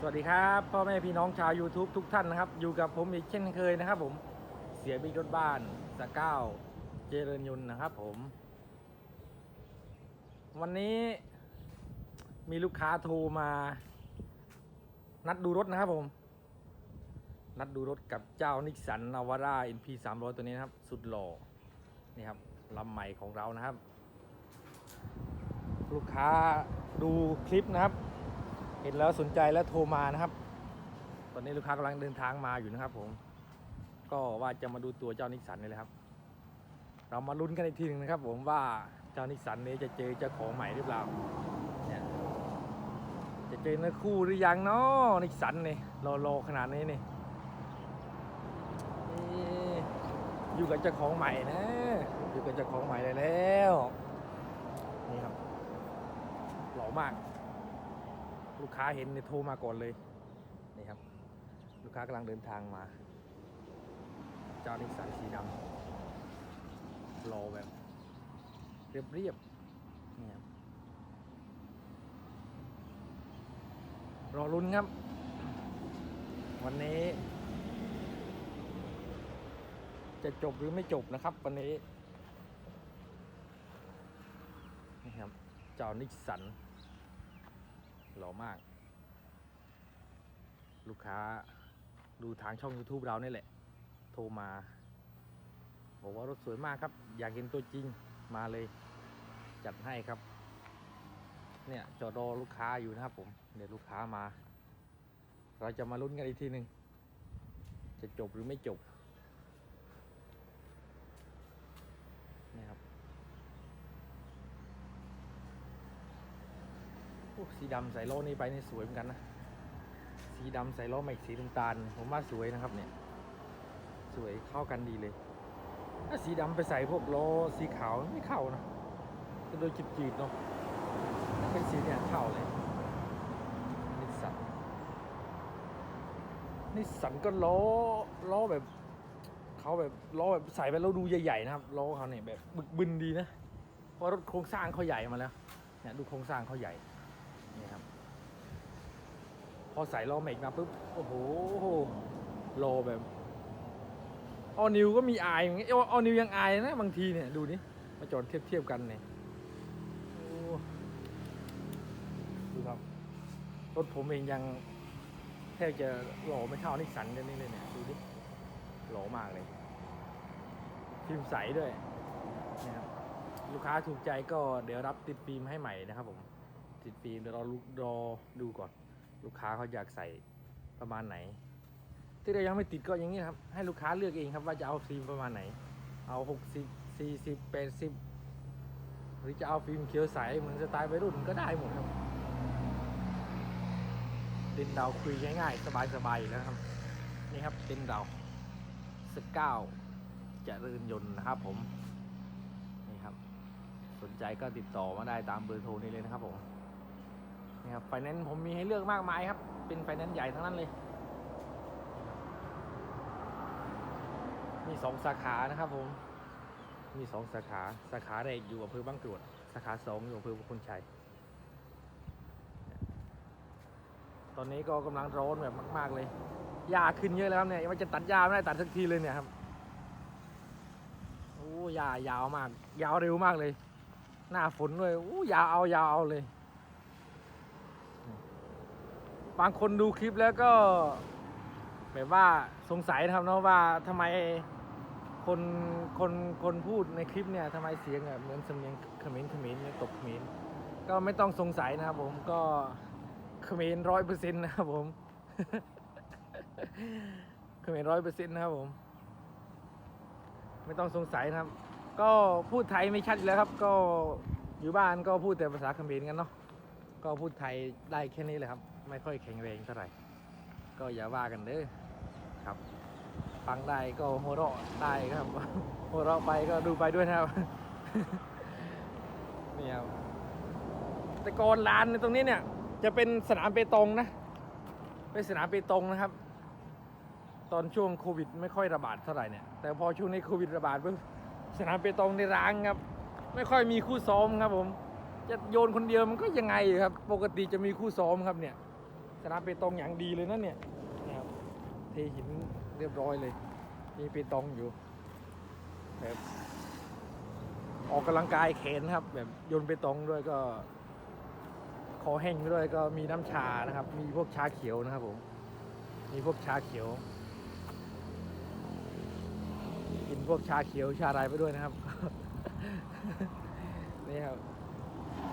สวัสดีครับพ่อแม่พี่น้องชาว YouTube ทุกท่านนะครับ อยู่กับผมอีกเช่นเคยนะครับ ผมเสียบิ๊กรถบ้านสกก้าวเจริญยุนนะครับ ผม วันนี้มีลูกค้าโทรมา นัดดูรถนะครับผม นัดดูรถกับเจ้านิกสันนาวาร่า NP 300 ตัวนี้นะครับ สุดหล่อนี่ครับลำใหม่ของเรานะครับ ลูกค้าดูคลิปนะครับ เห็นแล้วสนใจแล้วโทรมานะครับ ตอนนี้ลูกค้ากำลังเดินทางมาอยู่นะครับ ผม ก็ว่าจะมาดูตัวเจ้านิสสันนี่แหละครับ เรามาลุ้นกันอีกทีหนึ่งนะครับ ผมว่าเจ้านิสสันนี้จะเจอเจ้าของใหม่หรือเปล่าเนี่ยจะเจอเนื้อคู่หรือยังเนาะนิสสันนี่รอรอขนาดนี้นี่เอ๊ะอยู่กับเจ้าของใหม่นะ อยู่กับเจ้าของใหม่เลยแล้ว นี่ครับหล่อมาก ลูกค้าเห็นเนี่ยโทรมาก่อนเลยนี่ครับ ลูกค้ากำลังเดินทางมา เจ้านิสันสีดำรอแบบ เรียบเรียบนี่ครับรอลุ้นครับ วันนี้ จะจบหรือไม่จบนะครับ วันนี้นี่ครับเจ้านิสสัน หล่อมาก ลูกค้าดูทางช่อง YouTube เรานี่แหละ โทรมา บอกว่ารถสวยมากครับ อยากเห็นตัวจริงมาเลย จัดให้ครับ เนี่ยจอดรอลูกค้าอยู่นะครับผมเดี๋ยวลูกค้ามา เราจะมาลุ้นกันอีกทีหนึ่งจะจบหรือไม่จบนี่ครับ โอ้ สีดำใส่ล้อนี้ไปนี่สวยเหมือนกันนะ สีดำใส่ล้อใหม่สีน้ำตาล ผมว่าสวยนะครับเนี่ย สวยเข้ากันดีเลย ถ้าสีดำไปใส่พวกล้อสีขาวไม่เข้านะจะโดยจืดๆเนาะถ้าเป็นสีเนี่ยเข้าเลยนิสสันนิสสันก็ล้อล้อแบบเขาแบบล้อแบบใส่ไปแล้วดูใหญ่ๆนะครับล้อเขาเนี่ยแบบบึกบึนดีนะเพราะรถโครงสร้างเขาใหญ่มาแล้วเนี่ยดูโครงสร้างเขาใหญ่ นี่ครับ พอใส่ล้อเมกมาปุ๊บ โอ้โหโลแบบออนิวก็มีอายอย่างเงี้ยออนิวยังอายนะ บางทีเนี่ยดูนี่มาจอดเทียบเทียบกันเนี่ยดูครับรถผมเองยังแทบจะหล่อไม่เท่านิสสันกันนี่เลยเนี่ยดูดิหล่อมากเลยฟิล์มใสด้วยนะครับลูกค้าถูกใจก็เดี๋ยวรับติดฟิล์มให้ใหม่นะครับผม ติดฟิล์มเดี๋ยวเราลุกรอดูก่อน ลูกค้าเขาอยากใส่ประมาณไหน ที่เรายังไม่ติดก็อย่างนี้ครับให้ลูกค้าเลือกเองครับว่าจะเอาฟิล์มประมาณไหน เอาหกสิบสี่สิบแปดสิบหรือจะเอาฟิล์มเขียวใสเหมือนสไตล์วัยรุ่นก็ได้หมดครับเต็นเราคุยง่ายๆ สบายๆอยู่แล้วครับ นี่ครับเต็นเราสเก้าเจะเริญยนต์นะครับผม นี่ครับ สนใจก็ติดต่อมาได้ตามเบอร์โทรนี้เลยนะครับผม นี่ครับไฟแนนซ์ผมมีให้เลือกมากมายครับ เป็นไฟแนนซ์ใหญ่ทั้งนั้นเลย มีสองสาขานะครับผม มีสองสาขา สาขาแรกอยู่อำเภอบางกรวด สาขาสองอยู่อำเภอพุนชัย ตอนนี้ก็กำลังร้อนแบบมาก ๆ เลยหญ้าขึ้นเยอะแล้วครับเนี่ยว่าจะตัดหญ้าไม่ได้ตัดสักทีเลยเนี่ยครับโอ้หญ้ายาวมาก ยาวเร็วมากเลย หน้าฝนด้วยโอ้ยาวเอายาวเอาเลย บางคนดูคลิปแล้วก็แบบว่าสงสัยนะครับเนาะว่าทำไมคนคนคนพูดในคลิปเนี่ยทำไมเสียงแบบเหมือนสำเนียงเขมรเขมรเนี่ยตกเขมรก็ไม่ต้องสงสัยนะครับผมก็เขมรร้อยเปอร์เซ็นต์นะครับผมเขมรร้อยเปอร์เซ็นต์นะครับผม ไม่ต้องสงสัยนะครับ ก็พูดไทยไม่ชัดแล้วครับ ก็อยู่บ้านก็พูดแต่ภาษาเขมรกันเนาะก็พูดไทยได้แค่นี้เลยครับ ไม่ค่อยแข็งแรงเท่าไหร่ ก็อย่าว่ากันเด้อครับฟังได้ก็หัวเราะได้ครับหัวเราะไปก็ดูไปด้วยนะครับนี่ครับแต่ก่อนลานในตรงนี้เนี่ย จะเป็นสนามเปตองนะเป็นสนามเปตองนะครับ ตอนช่วงโควิด ไม่ค่อยระบาดเท่าไหร่เนี่ยแต่พอช่วงนี้โควิดระบาดปุ๊บสนามเปตองในร้างครับ ไม่ค่อยมีคู่ซ้อมครับผม จะโยนคนเดียวมันก็ยังไงครับ ปกติจะมีคู่ซ้อมครับเนี่ย นามเปตองอย่างดีเลยนั่นเนี่ยนะครับเทหินเรียบร้อยเลย มีเปตองอยู่แบบออกกำลังกายแขนครับ แบบโยนเปตองด้วยก็คอแห้งไปด้วยก็มีน้ำชานะครับ มีพวกชาเขียวนะครับผมมีพวกชาเขียวกินพวกชาเขียวชาอะไรไปด้วยนะครับนี่ครับ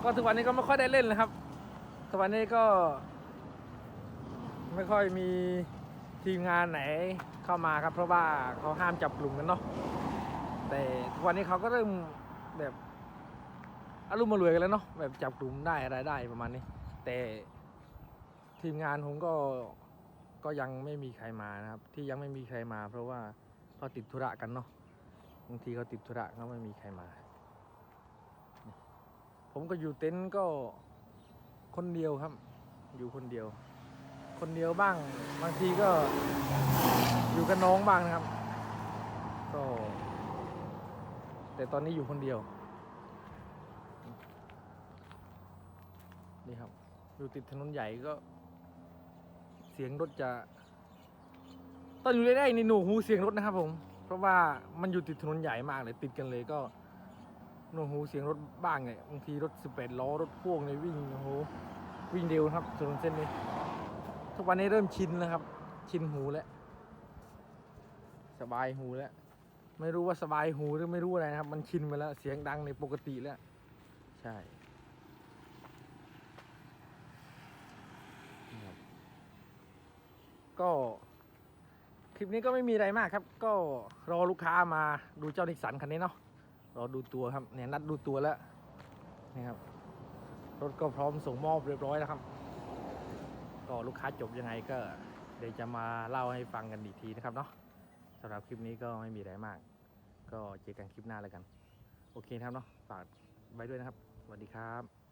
ก็ทุกวันนี้ก็ไม่ค่อยได้เล่นเลยครับทุกวันนี้ก็ ไม่ค่อยมีทีมงานไหนเข้ามาครับ เพราะว่าเขาห้ามจับกลุ่มกันเนาะแต่ทุกวันนี้เขาก็เริ่มแบบอารมณ์มารวยกันแล้วเนาะแบบจับกลุ่มได้อะไรได้ประมาณนี้ แต่ทีมงานผมก็ก็ยังไม่มีใครมานะครับ ที่ยังไม่มีใครมา เพราะว่าเขาติดธุระกันเนาะบางทีเขาติดธุระก็ไม่มีใครมา ผมก็อยู่เต็นท์ก็คนเดียวครับ อยู่คนเดียว คนเดียวบ้าง บางทีก็อยู่กับน้องบ้างนะครับ ก็ แต่ตอนนี้อยู่คนเดียว นี่ครับ อยู่ติดถนนใหญ่ก็ เสียงรถจะตอนอยู่ได้ในหนูหูเสียงรถนะครับผม เพราะว่ามันอยู่ติดถนนใหญ่มากเลยติดกันเลยก็หนูหูเสียงรถบ้างเนี่ยบางทีรถ 18 ล้อรถพ่วงเนี่ยวิ่งโอ้โหวิ่งเร็วครับถนนเส้นนี้ ทุกวันนี้เริ่มชินแล้วครับ ชินหูแล้วสบายหูแล้ว ไม่รู้ว่าสบายหูหรือไม่รู้อะไรนะครับ มันชินไปแล้ว เสียงดังในปกติแล้ว ใช่นี่ครับก็ คลิปนี้ก็ไม่มีอะไรมากครับ ก็รอลูกค้ามาดูเจ้านิสสันคันนี้เนาะรอดูตัวครับเนี่ยนัดดูตัวแล้วนี่ครับรถก็พร้อมส่งมอบเรียบร้อยแล้วครับ ก็ลูกค้าจบยังไงก็เดี๋ยวจะมาเล่าให้ฟังกันอีกทีนะครับเนาะสำหรับคลิปนี้ก็ไม่มีอะไรมาก ก็เจอกันคลิปหน้าแล้วกัน โอเคครับเนาะฝากไว้ด้วยนะครับสวัสดีครับ